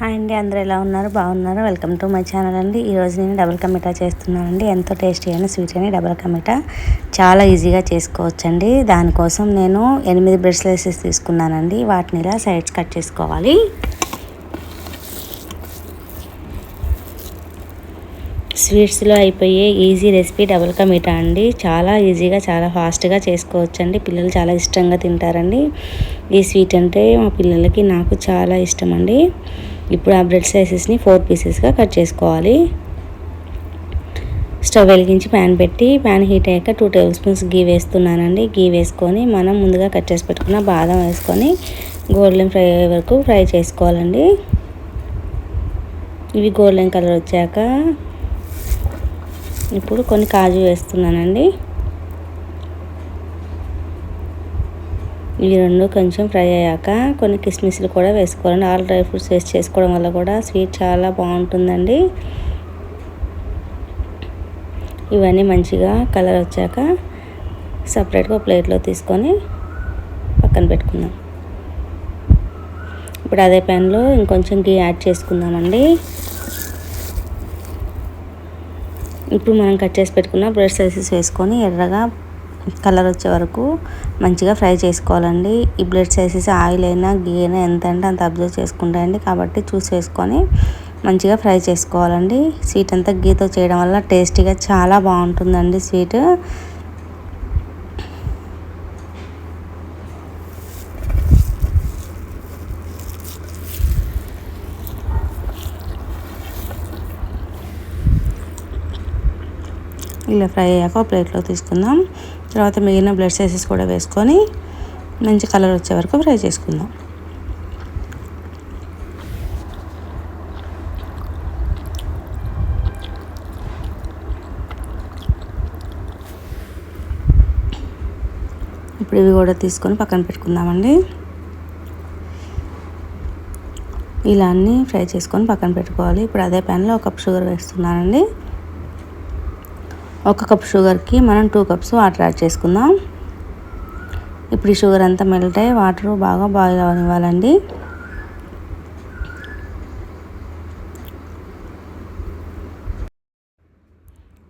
Hi అండి అందరూ ఎలా ఉన్నారు? బాగున్నారు? వెల్కమ్ టు మై ఛానల్ అండి. ఈరోజు నేను డబుల్ కమిటా చేస్తున్నానండి. ఎంతో టేస్టీ అయిన స్వీట్ అని డబుల్ కమిటా. చాలా ఈజీగా చేసుకోవచ్చండి. దానికోసం నేను ఎనిమిది బ్రెడ్ స్లైసెస్ తీసుకున్నానండి. వాటిని ఇలా సైడ్స్ కట్ చేసుకోవాలి. స్వీట్స్లో అయిపోయే easy recipe double ka meetha అండి. చాలా ఈజీగా చాలా ఫాస్ట్గా చేసుకోవచ్చండి. పిల్లలు చాలా ఇష్టంగా తింటారండి. ఈ స్వీట్ అంటే మా పిల్లలకి నాకు చాలా ఇష్టం అండి ఇప్పుడు ఆ బ్రెడ్ స్లైసెస్ని ఫోర్ పీసెస్గా కట్ చేసుకోవాలి. స్టవ్ వెలిగించి ప్యాన్ పెట్టి ప్యాన్ హీట్ అయ్యాక టూ టేబుల్ స్పూన్స్ గీ వేస్తున్నానండి. గీ వేసుకొని మనం ముందుగా కట్ చేసి పెట్టుకున్న బాదం వేసుకొని గోల్డెన్ ఫ్రై అయ్యే వరకు ఫ్రై చేసుకోవాలండి. ఇవి గోల్డెన్ కలర్ వచ్చాక ఇప్పుడు కొన్ని కాజు వేస్తున్నానండి. ఇవి రెండు కొంచెం ఫ్రై అయ్యాక కొన్ని కిస్మిస్లు కూడా వేసుకోవాలండి. ఆల్ డ్రై ఫ్రూట్స్ వేస్ట్ చేసుకోవడం వల్ల కూడా స్వీట్ చాలా బాగుంటుందండి. ఇవన్నీ మంచిగా కలర్ వచ్చాక సపరేట్గా ప్లేట్లో తీసుకొని పక్కన పెట్టుకుందాం. ఇప్పుడు అదే ప్యాన్లో ఇంకొంచెం గీ యాడ్ చేసుకుందామండి. ఇప్పుడు మనం కట్ చేసి పెట్టుకున్న బ్రెడ్ సైజెస్ వేసుకొని ఎర్రగా కలర్ వచ్చే వరకు మంచిగా ఫ్రై చేసుకోవాలండి. ఈ బ్లెడ్స్ వేసేసి ఆయిల్ అయినా గీ అయినా ఎంత అంటే అంత అబ్జర్వ్ చేసుకుంటాయండి. కాబట్టి చూసి వేసుకొని మంచిగా ఫ్రై చేసుకోవాలండి. స్వీట్ అంతా గీతో చేయడం వల్ల టేస్టీగా చాలా బాగుంటుందండి స్వీట్. ఇలా ఫ్రై అయ్యాక ప్లేట్లో తీసుకుందాం. తర్వాత మిగిలిన బ్లడ్ సైజెస్ కూడా వేసుకొని మంచి కలర్ వచ్చే వరకు ఫ్రై చేసుకుందాం. ఇప్పుడు ఇవి కూడా తీసుకొని పక్కన పెట్టుకుందామండి. ఇలా అన్నీ ఫ్రై చేసుకొని పక్కన పెట్టుకోవాలి. ఇప్పుడు అదే ప్యాన్లో ఒక కప్ షుగర్ వేస్తున్నానండి. ఒక కప్ షుగర్కి మనం టూ కప్స్ వాటర్ యాడ్ చేసుకుందాం. ఇప్పుడు ఈ షుగర్ అంతా మెల్ట్ అయ్యి వాటర్ బాగా బాయిల్ అవనివ్వాలండి.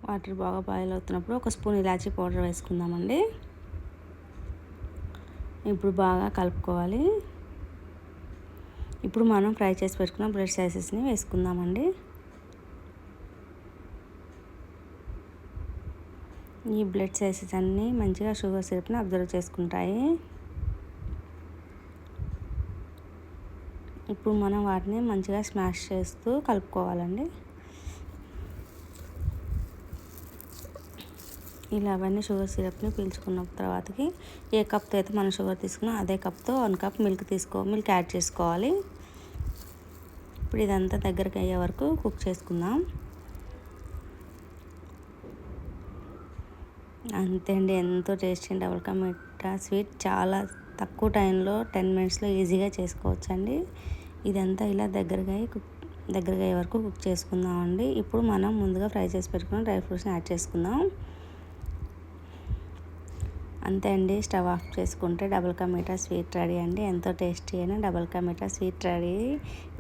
వాటర్ బాగా బాయిల్ అవుతున్నప్పుడు ఒక స్పూన్ ఇలాచీ పౌడర్ వేసుకుందామండి. ఇప్పుడు బాగా కలుపుకోవాలి. ఇప్పుడు మనం ఫ్రై చేసి పెట్టుకున్న బ్రెడ్ స్లైసెస్ని వేసుకుందామండి. ఈ బ్లడ్ సైజెస్ అన్నీ మంచిగా షుగర్ సిరప్ని అబ్జర్వ్ చేసుకుంటాయి. ఇప్పుడు మనం వాటిని మంచిగా స్మాష్ చేస్తూ కలుపుకోవాలండి. ఇలా అవన్నీ షుగర్ సిరప్ని పీల్చుకున్న తర్వాతకి ఏ కప్తో అయితే మనం షుగర్ తీసుకున్నా అదే కప్తో వన్ కప్ మిల్క్ తీసుకో మిల్క్ యాడ్ చేసుకోవాలి. ఇప్పుడు ఇదంతా దగ్గరికి అయ్యే వరకు కుక్ చేసుకుందాం. అంతే అండి ఎంతో tasty double ka meetha sweet. చాలా తక్కువ టైంలో టెన్ మినిట్స్లో ఈజీగా చేసుకోవచ్చు అండి ఇదంతా ఇలా దగ్గరగా కుక్ దగ్గరగా అయ్యే వరకు కుక్ చేసుకుందాం అండి ఇప్పుడు మనం ముందుగా ఫ్రై చేసి పెట్టుకున్న డ్రై ఫ్రూట్స్ని యాడ్ చేసుకుందాం. అంతే అండి స్టవ్ ఆఫ్ చేసుకుంటే double ka meetha sweet ready అండి. ఎంతో టేస్టీ అయిన double ka meetha sweet ready.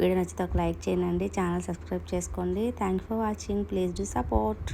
Video నచ్చితే ఒక లైక్ చేయండి ఛానల్ సబ్స్క్రైబ్ చేసుకోండి. Thank for watching. Please do support.